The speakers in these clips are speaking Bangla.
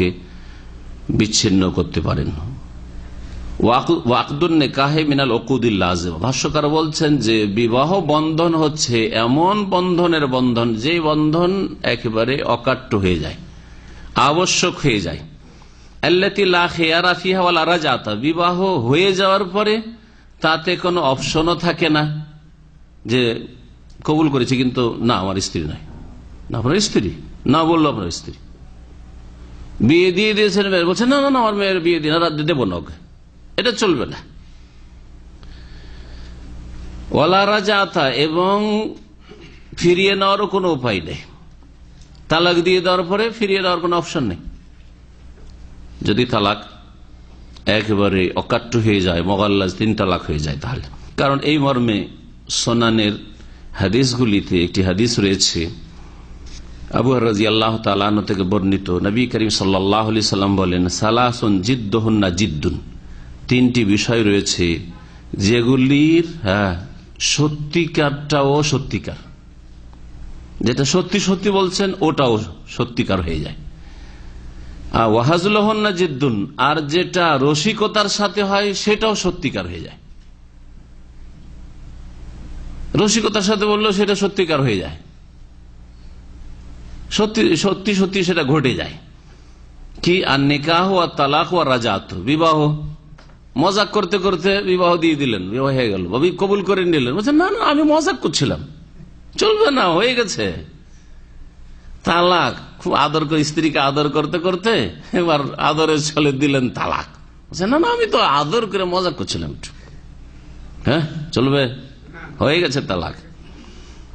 বিবাহকে বিচ্ছিন্ন করতে পারেন। ওয়াকদুন মিনাল ওকুদুল্লাহ ভাষ্যকার বলছেন যে বিবাহ বন্ধন হচ্ছে এমন বন্ধনের বন্ধন যে বন্ধন একেবারে অকাট্য হয়ে যায়, আবশ্যক হয়ে যায়। বিবাহ হয়ে যাওয়ার পরে তাতে কোনো অপশনও থাকে না যে কবুল করেছি, কিন্তু না, আমার স্ত্রী নয়। না, আপনার স্ত্রী? না বলল আপনার স্ত্রী। বিয়ে দিয়ে দিয়েছেন বলছেন না না আমার মেয়ের বিয়ে দিয়ে রাজ্য দেবো না ওকে। এটা চলবে না। ওয়ালা রাজা এবং ফিরিয়ে নেওয়ারও কোনো উপায় নেই। তালাক দিয়ে দেওয়ার পরে ফিরিয়ে দেওয়ার কোনো অপশন নেই। যদি তালাক একেবারে অকাট্য হয়ে যায়, মোগাল্লাজ তিন তালাক হয়ে যায় তাহলে। কারণ এই মর্মে সোনানের হাদিসগুলিতে একটি হাদিস রয়েছে আবু রাজি আল্লাহ তালান থেকে বর্ণিত নবী করিম সাল্লাহ সাল্লাম বলেন, সালাসন জিদ্দহন্না জিদ্দুন। তিনটি বিষয় রয়েছে, যেগুলির হ্যাঁ সত্যিকারটাও সত্যিকার। যেটা সত্যি সত্যি বলছেন, ওটাও সত্যিকার হয়ে যায়। ওয়াহাজুল্লাহন্না জিদ্দুন, আর যেটা রসিকতার সাথে হয়, সেটাও সত্যিকার হয়ে যায়। রসিকতার সাথে বললেও সেটা সত্যিকার হয়ে যায়। সত্যি সত্যি সত্যি সেটা ঘটে যায়। কি? আর নিকাহ আর তালাক ও রাজাত বিবাহ। মজাক করতে করতে বিবাহ দিয়ে দিলেন। বিবাহ হয়ে গেল। বাবি কবুল করে নিলেন। বলছেন না না, আমি মজাক করছিলাম। চলবে না, হয়ে গেছে। তালাক। খুব আদর করে, স্ত্রীকে আদর করতে করতে এবার আদরের ছলে দিলেন তালাক। না না, আমি তো আদর করে মজা করছিলাম একটু। হ্যাঁ চলবে? হয়ে গেছে তালাক।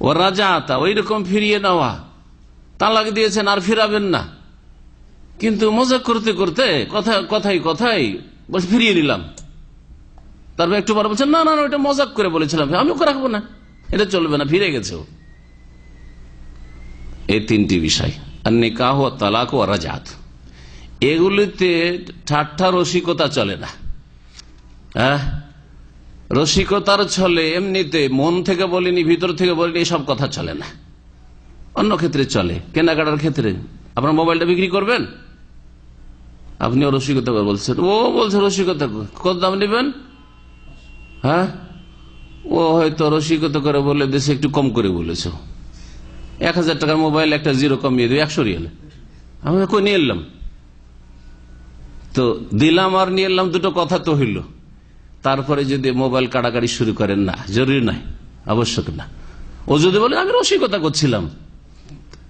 ও রাজা তা ওই রকম ফিরিয়ে নেওয়া। তালাক দিয়েছেন আর ফিরাবেন না। কিন্তু মজা করতে করতে কথা কথাই কথাই বস ফিরিয়ে নিলাম। তারপর একটু পর বলছেন, না না ওটা মজাক করে বলেছিলাম। আমি ওকে রাখব না। এটা চলবে না, ফিরে গেছে এই তিনটি বিষয়। আর নিকাহ তালাক ও রাজাত। এগুলিতে ঠাট্টা রসিকতা চলে না। হ্যাঁ রসিকতার ছলে এমনিতে মন থেকে বলিনি, ভিতর থেকে বলিনি, এসব কথা চলে না। অন্য ক্ষেত্রে চলে। কেনাকাটার ক্ষেত্রে। আপনার মোবাইলটা বিক্রি করবেন? আপনিও রসিকতা বলছেন। ও বলছে রসিকতা কত দাম নেবেন? হ্যাঁ? ও হয়তো রসিকতা করে বলে দেশে একটু কম করে বলেছ। এক হাজার টাকার মোবাইল একটা জিরো কমিয়ে দেবে, একশো রিয়ালে। আমি কই নিয়ে এলাম? তো দিলাম আর নিয়ে এলাম, দুটো কথা তো হইল। তারপরে যদি মোবাইল কাটাকাটি শুরু করেন, না, জরুরি নাই আবশ্যক না। ও যদি বলে, আমি রসিকতা করছিলাম।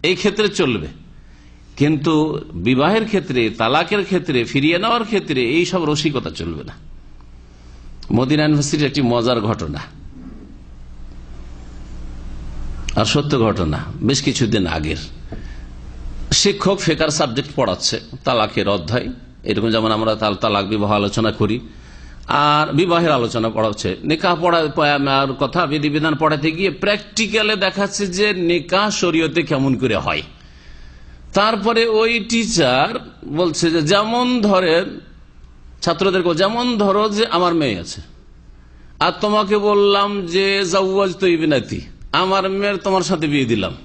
এই ক্ষেত্রে চলবে। কিন্তু বিবাহের ক্ষেত্রে, তালাকের ক্ষেত্রে, ফিরিয়ে নেওয়ার ক্ষেত্রে এই সব রসিকতা চলবে না। মদিনা ইউনিভার্সিটির একটি মজার ঘটনা। আর সত্য ঘটনা, বেশ কিছুদিন আগের। শিক্ষক ফেকার সাবজেক্ট পড়াচ্ছে, তালাকের অধ্যায়। এরকম যেমন আমরা তালাক বিবাহ আলোচনা করি আর বিবাহের আলোচনা পড়াচ্ছে নিকাহ পড়ার কথা, বিধিবিধান পড়াতে গিয়ে প্র্যাকটিক্যালে দেখাচ্ছে যে নিকাহ শরীয়তে কেমন করে হয়। তারপরে ওই টিচার বলছে যে, যেমন ধরেন ছাত্রদেরকে যেমন ধরো যে আমার মেয়ে আছে। আর তোমাকে বললাম যে জাউজ তৈবিনাতি আমার মেয়ের তোমার সাথে বিয়ে দিলাম।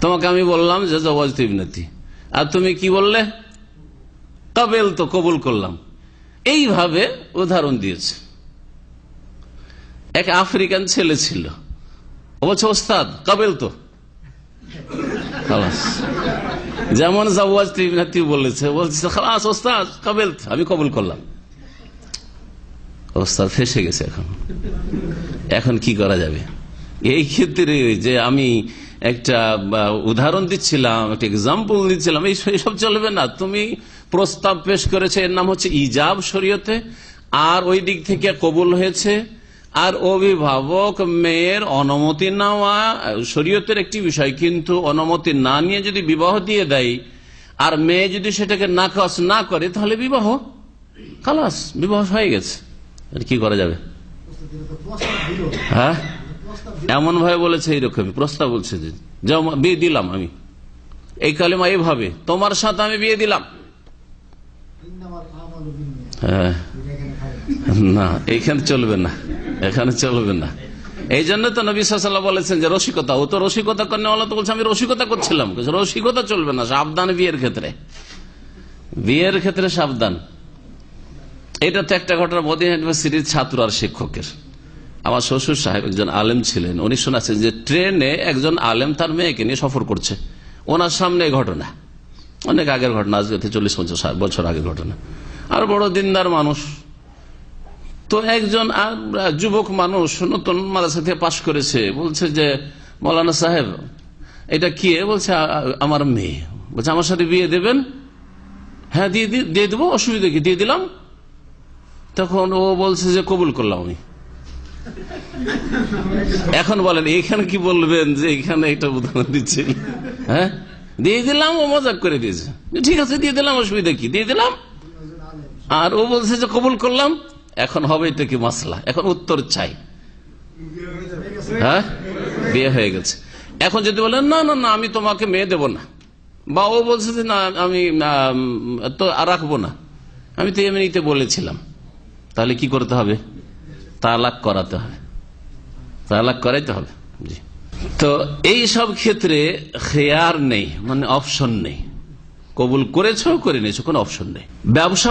তোমাকে আমি বললাম যে জাউজ তৈবিনাতি আর তুমি কি বললে? কাবেল তো কবুল করলাম। এইভাবে উদাহরণ দিয়েছে। এক আফ্রিকান ছেলে ছিল। বলছে, ওস্তাদ কাবেল তো। যেমন বলেছে বলছে ওস্তাদ আমি কবুল করলাম। ওস্তাদ ফেসে গেছে এখন। এখন কি করা যাবে? এই ক্ষেত্রে যে আমি একটা উদাহরণ দিচ্ছিলাম, একটা এক্সাম্পল দিচ্ছিলাম, এই সব চলবে না। তুমি প্রস্তাব পেশ করেছে এর নাম হচ্ছে ইজাব শরীয়তে আর ওই দিক থেকে কবুল হয়েছে আর অভিভাবক মেয়ের অনুমতি নেওয়া শরীয়তের একটি বিষয় কিন্তু অনুমতি না নিয়ে যদি বিবাহ দিয়ে দেয় আর মেয়ে যদি সেটাকে নাকচ না করে তাহলে বিবাহ খালাস বিবাহ হয়ে গেছে আর কি করা যাবে হ্যাঁ এমন ভাবে বলেছে এইরকম প্রস্তাব বলছে যে বিয়ে দিলাম আমি এই কালেমা এইভাবে তোমার সাথে আমি বিয়ে দিলাম হ্যাঁ না, এইখানে চলবে না, এখানে চলবে না। এই জন্য তো নবী সাল্লাহ বলেছেন যে রসিকতা, ও তো রসিকতা করেন তো বলছে, আমি রসিকতা করছিলাম। রসিকতা চলবে না, সাবধান বিয়ের ক্ষেত্রে। বিয়ের ক্ষেত্রে সাবধান। এটা তো একটা ঘটনা মোদী ইউনিভার্সিটির ছাত্র আর শিক্ষকের। আমার শ্বশুর সাহেব একজন আলেম ছিলেন, উনি শোনাচ্ছেন যে ট্রেনে একজন আলেম তার মেয়েকে নিয়ে সফর করছে। ওনার সামনে ঘটনা। অনেক আগের ঘটনা, আজকে চল্লিশ পঞ্চাশ বছর আগের ঘটনা। আর বড় দিনদার মানুষ। তো একজন যুবক মানুষ নতুন মাদ্রাসা থেকে পাশ করেছে, বলছে যে, মৌলানা সাহেব, এটা কি? বলছে, "আ- আ- আমার মেয়ে। বলছে, আমার সাথে বিয়ে দেবেন? হ্যাঁ দিয়ে দিয়ে দেবো, অসুবিধা কি? দিয়ে দিলাম। তখন ও বলছে যে, কবুল করলাম আমি। এখন বলেন, এখানে কি বলবেন যে, এখানে এটা উদাহরণ দিচ্ছে হ্যাঁ? দিয়ে দিলাম, ও মজাক করে দিয়েছে। ঠিক আছে, দিয়ে দিলাম, অসুবিধা কি? দিয়ে দিলাম। আর ও বলছে যে কবুল করলাম, এখন হবে এটা কি মাসলা? এখন উত্তর চাই। হ্যাঁ? বিয়ে হয়ে গেছে। এখন যদি বলেন, না না না, আমি তোমাকে মেয়ে দেব না। বা ও বলছে যে, না, আমি তো রাখব না। আমি তো এমনিতে বলেছিলাম। তাহলে কি করতে হবে? তালাক করাতে হবে। তালাক করাইতে হবে। জি। তো এই সব ক্ষেত্রে খেয়ার নেই মানে অপশন নেই। কবুল করেছ, করে নিয়েছ, কোনো অপশন নেই। ব্যবসা